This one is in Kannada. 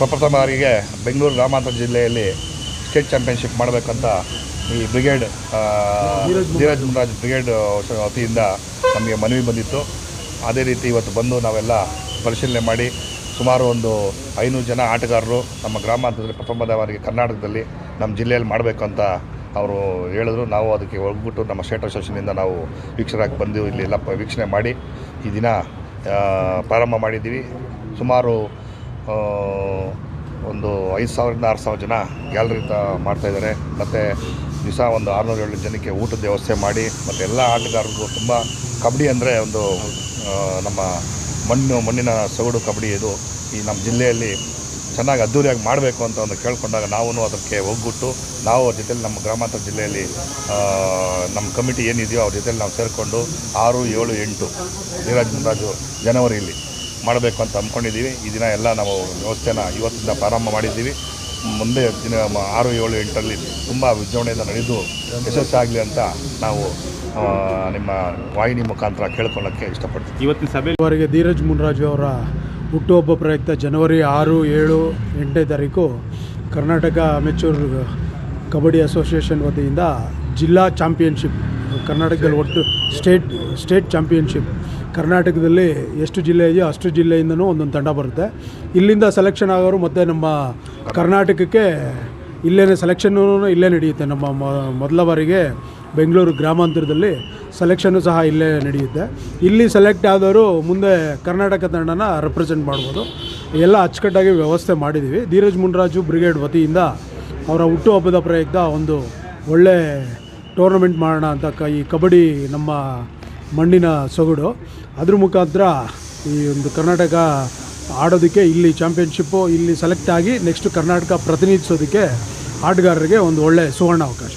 ಪ್ರಪ್ರಥಮ ಬಾರಿಗೆ ಬೆಂಗಳೂರು ಗ್ರಾಮಾಂತರ ಜಿಲ್ಲೆಯಲ್ಲಿ ಸ್ಟೇಟ್ ಚಾಂಪಿಯನ್ಶಿಪ್ ಮಾಡಬೇಕಂತ ಈ ಬ್ರಿಗೇಡ್ ಧೀರಜ್ ಮುನ್ರಾಜ್ ಬ್ರಿಗೇಡ್ ವತಿಯಿಂದ ನಮಗೆ ಮನವಿ ಬಂದಿತ್ತು. ಅದೇ ರೀತಿ ಇವತ್ತು ಬಂದು ನಾವೆಲ್ಲ ಪರಿಶೀಲನೆ ಮಾಡಿ ಸುಮಾರು ಒಂದು ಐನೂರು ಜನ ಆಟಗಾರರು ನಮ್ಮ ಗ್ರಾಮಾಂತರದಲ್ಲಿ ಪ್ರಥಮದ ಬಾರಿಗೆ ಕರ್ನಾಟಕದಲ್ಲಿ ನಮ್ಮ ಜಿಲ್ಲೆಯಲ್ಲಿ ಮಾಡಬೇಕು ಅಂತ ಅವರು ಹೇಳಿದ್ರು. ನಾವು ಅದಕ್ಕೆ ಒಗ್ಬಿಟ್ಟು ನಮ್ಮ ಸ್ಟೇಟ್ ಅಸೋಸಿಯೇಷನಿಂದ ನಾವು ವೀಕ್ಷಕರಾಗಿ ಬಂದು ಇಲ್ಲಿ ಎಲ್ಲ ವೀಕ್ಷಣೆ ಮಾಡಿ ಈ ದಿನ ಪ್ರಾರಂಭ ಮಾಡಿದ್ದೀವಿ. ಸುಮಾರು ಒಂದು ಐದು ಸಾವಿರದಿಂದ ಆರು ಸಾವಿರ ಜನ ಗ್ಯಾಲರಿ ತ ಮಾಡ್ತಾಯಿದ್ದಾರೆ ಮತ್ತು ದಿವಸ ಒಂದು ಆರುನೂರು ಏಳು ಜನಕ್ಕೆ ಊಟದ ವ್ಯವಸ್ಥೆ ಮಾಡಿ, ಮತ್ತು ಎಲ್ಲ ಆಟಗಾರರಿಗೂ ತುಂಬ ಕಬಡ್ಡಿ ಅಂದರೆ ಒಂದು ನಮ್ಮ ಮಣ್ಣು, ಮಣ್ಣಿನ ಸೊಗಡು ಕಬಡ್ಡಿ ಇದು. ಈ ನಮ್ಮ ಜಿಲ್ಲೆಯಲ್ಲಿ ಚೆನ್ನಾಗಿ ಅದ್ದೂರಿಯಾಗಿ ಮಾಡಬೇಕು ಅಂತ ಒಂದು ಕೇಳಿಕೊಂಡಾಗ ನಾವು ಅದಕ್ಕೆ ಒಗ್ಗುಟ್ಟು, ನಾವು ಅವ್ರ ಜೊತೆಲಿ ನಮ್ಮ ಗ್ರಾಮಾಂತರ ಜಿಲ್ಲೆಯಲ್ಲಿ ನಮ್ಮ ಕಮಿಟಿ ಏನಿದೆಯೋ ಅವ್ರ ಜೊತೆಲಿ ನಾವು ಸೇರಿಕೊಂಡು ಆರು, ಏಳು, ಎಂಟು, ನೀರಾಜ್ ಜನವರಿಯಲ್ಲಿ ಮಾಡಬೇಕು ಅಂತ ಅಂದ್ಕೊಂಡಿದ್ದೀವಿ. ಈ ದಿನ ಎಲ್ಲ ನಾವು ವ್ಯವಸ್ಥೆನ ಇವತ್ತಿಂದ ಪ್ರಾರಂಭ ಮಾಡಿದ್ದೀವಿ. ಮುಂದೆ ದಿನ ಆರು, ಏಳು, ಎಂಟರಲ್ಲಿ ತುಂಬ ವಿಜೃಂಭಣೆಯಿಂದ ನಡೆದು ಯಶಸ್ಸಾಗಲಿ ಅಂತ ನಾವು ನಿಮ್ಮ ವಾಹಿನಿ ಮುಖಾಂತರ ಕೇಳ್ಕೊಳ್ಳೋಕ್ಕೆ ಇಷ್ಟಪಡ್ತೀವಿ. ಇವತ್ತಿನ ಸಭೆ ಅವರಿಗೆ ಧೀರಜ್ ಮುನ್ರಾಜು ಅವರ ಹುಟ್ಟುಹಬ್ಬ ಪ್ರಯುಕ್ತ ಜನವರಿ ಆರು, ಏಳು, ಎಂಟನೇ ತಾರೀಕು ಕರ್ನಾಟಕ ಅಮೆಚೂರ್ ಕಬಡ್ಡಿ ಅಸೋಸಿಯೇಷನ್ ವತಿಯಿಂದ ಜಿಲ್ಲಾ ಚಾಂಪಿಯನ್ಶಿಪ್ ಕರ್ನಾಟಕದಲ್ಲಿ ಒಟ್ಟು ಸ್ಟೇಟ್ ಸ್ಟೇಟ್ ಚಾಂಪಿಯನ್ಶಿಪ್. ಕರ್ನಾಟಕದಲ್ಲಿ ಎಷ್ಟು ಜಿಲ್ಲೆ ಇದೆಯೋ ಅಷ್ಟು ಜಿಲ್ಲೆಯಿಂದನೂ ಒಂದೊಂದು ತಂಡ ಬರುತ್ತೆ. ಇಲ್ಲಿಂದ ಸೆಲೆಕ್ಷನ್ ಆಗೋರು ಮತ್ತು ನಮ್ಮ ಕರ್ನಾಟಕಕ್ಕೆ ಇಲ್ಲೇ ಸೆಲೆಕ್ಷನ್ನೂ ಇಲ್ಲೇ ನಡೆಯುತ್ತೆ. ನಮ್ಮ ಮೊದಲ ಬಾರಿಗೆ ಬೆಂಗಳೂರು ಗ್ರಾಮಾಂತರದಲ್ಲಿ ಸೆಲೆಕ್ಷನ್ನು ಸಹ ಇಲ್ಲೇ ನಡೆಯುತ್ತೆ. ಇಲ್ಲಿ ಸೆಲೆಕ್ಟ್ ಆದವರು ಮುಂದೆ ಕರ್ನಾಟಕ ತಂಡನ ರೆಪ್ರೆಸೆಂಟ್ ಮಾಡ್ಬೋದು. ಎಲ್ಲ ಅಚ್ಚುಕಟ್ಟಾಗಿ ವ್ಯವಸ್ಥೆ ಮಾಡಿದ್ದೀವಿ. ಧೀರಜ್ ಮುನ್ರಾಜು ಬ್ರಿಗೇಡ್ ವತಿಯಿಂದ ಅವರ ಹುಟ್ಟುಹಬ್ಬದ ಪ್ರಯುಕ್ತ ಒಂದು ಒಳ್ಳೆ ಟೂರ್ನಮೆಂಟ್ ಮಾಡೋಣ ಅಂತ ಕ ಈ ಕಬಡ್ಡಿ ನಮ್ಮ ಮಣ್ಣಿನ ಸೊಗಡು. ಅದ್ರ ಮುಖಾಂತರ ಈ ಒಂದು ಕರ್ನಾಟಕ ಆಡೋದಕ್ಕೆ ಇಲ್ಲಿ ಚಾಂಪಿಯನ್ಶಿಪ್ಪು ಇಲ್ಲಿ ಸೆಲೆಕ್ಟ್ ಆಗಿ ನೆಕ್ಸ್ಟ್ ಕರ್ನಾಟಕ ಪ್ರತಿನಿಧಿಸೋದಕ್ಕೆ ಆಟಗಾರರಿಗೆ ಒಂದು ಒಳ್ಳೆಯ ಸುವರ್ಣ ಅವಕಾಶ